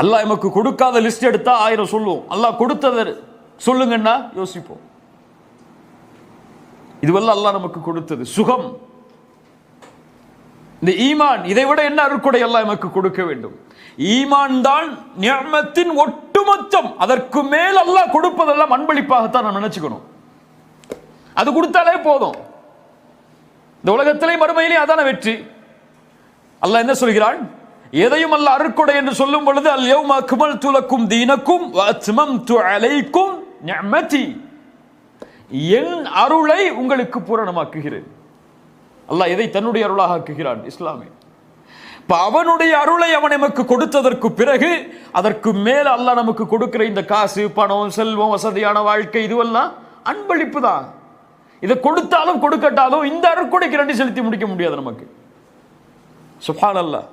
அல்லாஹ் எமக்கு கொடுக்காத லிஸ்ட் எடுத்தா ஆயிரம் சொல்லுவோம். அல்லாஹ் கொடுத்ததர் சொல்லுங்கன்னா யோசிப்போம். இதுவெல்லாம் அல்லாஹ் நமக்கு கொடுத்தது. சுகம். இந்த ஈமான் இதை விட என்ன அருக்குடை எல்லாம் எமக்கு கொடுக்க வேண்டும்? ஈமான் தான் நியமத்தின் ஒட்டுமொத்தம். அதற்கு மேல் அல்லாஹ் கொடுப்பதெல்லாம் அன்பளிப்பாகத்தான் நான் நினைச்சுக்கணும். அது கொடுத்தாலே போதும். இந்த உலகத்திலே மறுமையிலே அதான வெற்றி. அல்லாஹ் என்ன சொல்கிறான்? எதையும் அல்ல அருக்கொடை என்று சொல்லும் பொழுது அல் யௌம அக்மல் துலக்கும் தீனக்கும் அத்மம்து அலைக்கும் நிஅமதி. என் அருளை உங்களுக்கு பூரணமாக்குகிறேன். அல்லாஹ் எதை தன்னுடைய அருளாக ஆக்குகிறான்? இஸ்லாமே. இப்போ அவனுடைய அருளை அவன் நமக்கு கொடுத்ததற்கு பிறகு அதற்கு மேல் அல்லாஹ் நமக்கு கொடுக்கிற இந்த காசு பணம் செல்வம் வசதியான வாழ்க்கை இதுவெல்லாம் அன்பளிப்பு தான். இதை கொடுத்தாலும் கொடுக்கட்டாலும் இந்த அருட்கொடைக்கு ரெண்டு செலுத்தி முடிக்க முடியாது நமக்கு. சுப்ஹான் அல்லாஹ்